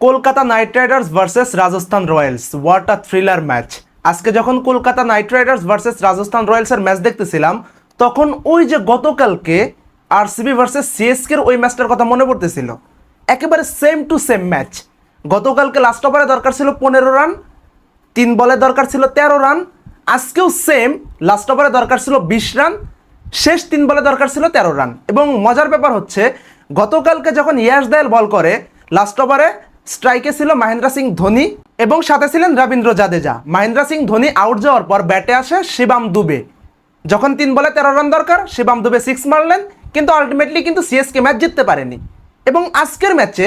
Kolkata Knight Riders versus Rajasthan Royals. What a thriller match আজকে যখন Kolkata Knight Riders versus Rajasthan রয়্যালসের match দেখতেছিলাম, তখন ওই যে গতকালকে আরসিবি ভার্সেস সিএসকের ওই ম্যাচটার কথা মনে পড়তেছিল। একেবারে সেম টু সেম ম্যাচ গতকালকে লাস্ট ওভারে দরকার ছিল পনেরো রান তিন বলে দরকার ছিল তেরো রান আজকেও সেম লাস্ট ওভারে দরকার ছিল বিশ রান শেষ তিন বলে দরকার ছিল তেরো রান এবং মজার ব্যাপার হচ্ছে, গতকালকে যখন ইয়াস দেয়াল বল করে লাস্ট ওভারে স্ট্রাইকে ছিল মহেন্দ্র সিং ধোনি এবং সাথে ছিলেন রবীন্দ্র জাদেজা। মহেন্দ্র সিং ধোনি আউট যাওয়ার পর ব্যাটে আসে শিবাম দুবে। যখন তিন বলে তেরো রান দরকার, শিবাম দুবে সিক্স মারলেন, কিন্তু আলটিমেটলি কিন্তু সিএসকে ম্যাচ জিততে পারেনি। এবং আজকের ম্যাচে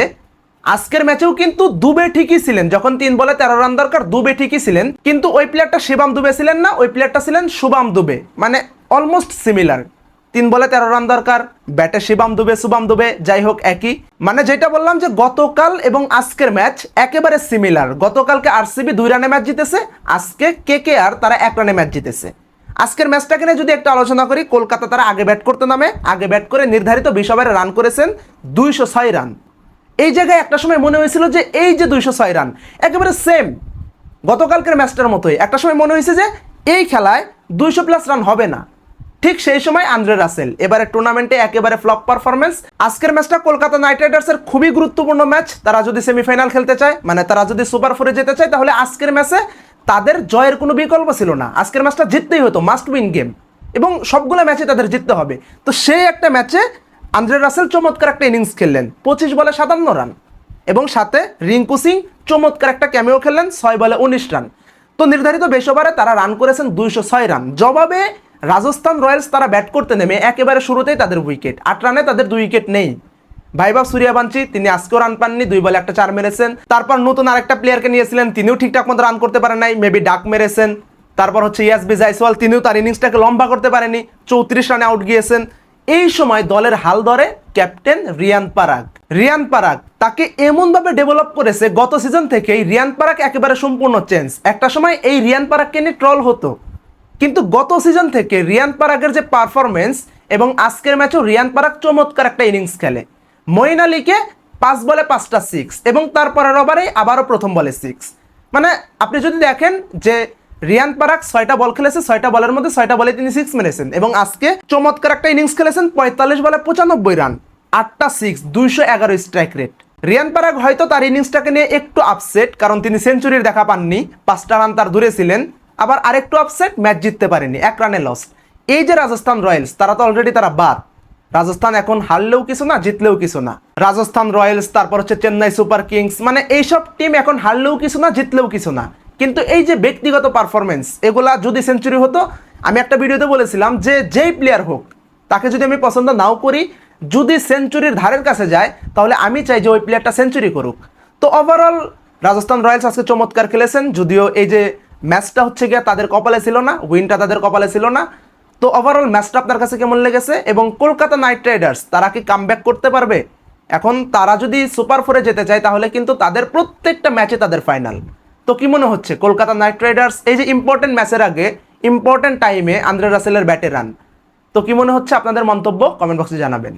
আজকের ম্যাচেও কিন্তু দুবে ঠিকই ছিলেন। যখন তিন বলে তেরো রান দরকার, দুবে ঠিকই ছিলেন। কিন্তু ওই প্লেয়ারটা শিবাম দুবে ছিলেন না, ওই প্লেয়ারটা ছিলেন শুভাম দুবে। মানে অলমোস্ট সিমিলার তিন বলে তেরো রান দরকার। ব্যাটে শিবাম দুবে শুভাম দুবে, যাই হোক একই। মানে যেটা বললাম যে গতকাল এবং আজকের ম্যাচ একেবারে সিমিলার গতকালকে আরসিবি দুই রানে ম্যাচ জিতেছে, আজকে কে কে আর তারা এক রানে ম্যাচ জিতেছে। আজকের ম্যাচটাকে নিয়ে যদি একটা আলোচনা করি, কলকাতা তারা আগে ব্যাট করতে নামে, আগে ব্যাট করে নির্ধারিত বিশ ওভারে রান করেছেন দুইশো ছয় রান। এই জায়গায় একটা সময় মনে হয়েছিল যে এই যে দুইশো ছয় রান, একেবারে সেম গতকালকের ম্যাচটার মতোই। একটা সময় মনে হয়েছে যে এই খেলায় দুইশো প্লাস রান হবে না। ঠিক সেই সময় আন্দ্রে রাসেল। এবারে টুর্নামেন্টে একেবারে ফ্লপ পারফরমেন্স আজকের ম্যাচটা কলকাতা নাইট রাইডার্সের খুবই গুরুত্বপূর্ণ ম্যাচ তারা যদি সেমিফাইনাল খেলতে চায় মানে তারা যদি সুপার ফোরে যেতে চায়, তাহলে আজকের ম্যাচে তাদের জয়ের কোনো বিকল্প ছিল না। আজকের ম্যাচটা জিততেই হতো মাস্ট উইন গেম এবং সবগুলো ম্যাচে তাদের জিততে হবে। তো সেই একটা ম্যাচে আন্দ্রে রাসেল চমৎকার একটা ইনিংস খেললেন, পঁচিশ বলে সাতান্ন রান এবং সাথে রিঙ্কু সিং চমৎকার একটা ক্যামেও খেললেন, ছয় বলে উনিশ রান তো নির্ধারিত বেশ ওভারে তারা রান করেছেন দুইশো ছয় রান জবাবে রাজস্থান রয়্যালস তারা ব্যাট করতে নেমে একেবারে শুরুতেই তাদের উইকেট আট রানে তাদের দুই উইকেট নেই। ভাইবাব সূর্যবংশী তিনি আজকেও রান পাননি, দুই বলে একটা চার মেরেছেন। তারপর নতুন আরেকটা প্লেয়ারকে নিয়েছিলেন, তিনিও ঠিকঠাক মতো রান করতে পারেন নাই মেবি ডাক মেরেছেন। তারপর হচ্ছে ইয়াসবি জাইসওয়াল তিনিও তার ইনিংসটাকে লম্বা করতে পারেনি, চৌত্রিশ রানে আউট গিয়েছেন। এই সময় দলের হাল ধরে ক্যাপ্টেন রিয়ান পারাগ। রিয়ান পারাগ তাকে এমনভাবে ডেভেলপ করেছে, গত সিজন থেকেই রিয়ান পারাগ একেবারে সম্পূর্ণ চেঞ্জ একটা সময় এই রিয়ান পারাগকে নিয়ে ট্রল হতো। কিন্তু গত সিজন থেকে রিয়ান পারাগের যে পারফরমেন্স এবং আজকের ম্যাচেও রিয়ান পারাগ চমৎকার একটা ইনিংস খেলে। মঈন আলীকে পাঁচ বলে পাঁচটা সিক্স এবং তারপরের ওভারে আবারও প্রথম বলে সিক্স মানে আপনি যদি দেখেন যে রিয়ান পারাক ছয়টা বল খেলেছে, ছয়টা বলের মধ্যে ছয়টা বলে তিনি সিক্স মেরেছেন এবং আজকে চমৎকার একটা ইনিংস খেলেছেন, পঁয়তাল্লিশ বলে পঁচানব্বই রান, আটটা সিক্স দুইশো এগারো স্ট্রাইক রেট রিয়ান পারাগ হয়তো তার ইনিংসটাকে নিয়ে একটু আপসেট কারণ তিনি সেঞ্চুরির দেখা পাননি, পাঁচটা রান তার দূরে ছিলেন। আবার আরেকটু আপসেট ম্যাচ জিততে পারেনি, এক রানে লস এই যে রাজস্থান রয়্যালস, তারা তো অলরেডি তারা বাদ। রাজস্থান এখন হারলেও কিছু না, জিতলেও কিছু না। রাজস্থান রয়্যালস, তারপর হচ্ছে চেন্নাই সুপার কিংস মানে এইসব টিম এখন হারলেও কিছু না, জিতলেও কিছু না। কিন্তু এই যে ব্যক্তিগত পারফরমেন্স এগুলা যদি সেঞ্চুরি হতো, আমি একটা ভিডিওতে বলেছিলাম যে যেই প্লেয়ার হোক, তাকে যদি আমি পছন্দ নাও করি, যদি সেঞ্চুরির ধারের কাছে যায়, তাহলে আমি চাই যে ওই প্লেয়ারটা সেঞ্চুরি করুক। তো ওভারঅল রাজস্থান রয়্যালস আজকে চমৎকার খেলেছেন, যদিও এই যে ম্যাচটা হচ্ছে গিয়ে তাদের কপালে ছিল না উইনটা তাদের কপালে ছিল না। তো ওভারঅল ম্যাচটা আপনার কাছে কেমন লেগেছে? এবং কলকাতা নাইট রাইডার্স, তারা কি কাম করতে পারবে? এখন তারা যদি সুপার ফোরে যেতে চায়, তাহলে কিন্তু তাদের প্রত্যেকটা ম্যাচে তাদের ফাইনাল তো কি মনে হচ্ছে? কলকাতা নাইট রাইডার্স, এই যে ইম্পর্টেন্ট ম্যাচের আগে ইম্পর্টেন্ট টাইমে আন্দ্রে রাসেলের ব্যাটে রান তো কি মনে হচ্ছে আপনাদের মন্তব্য? কমেন্ট বক্সে জানাবেন।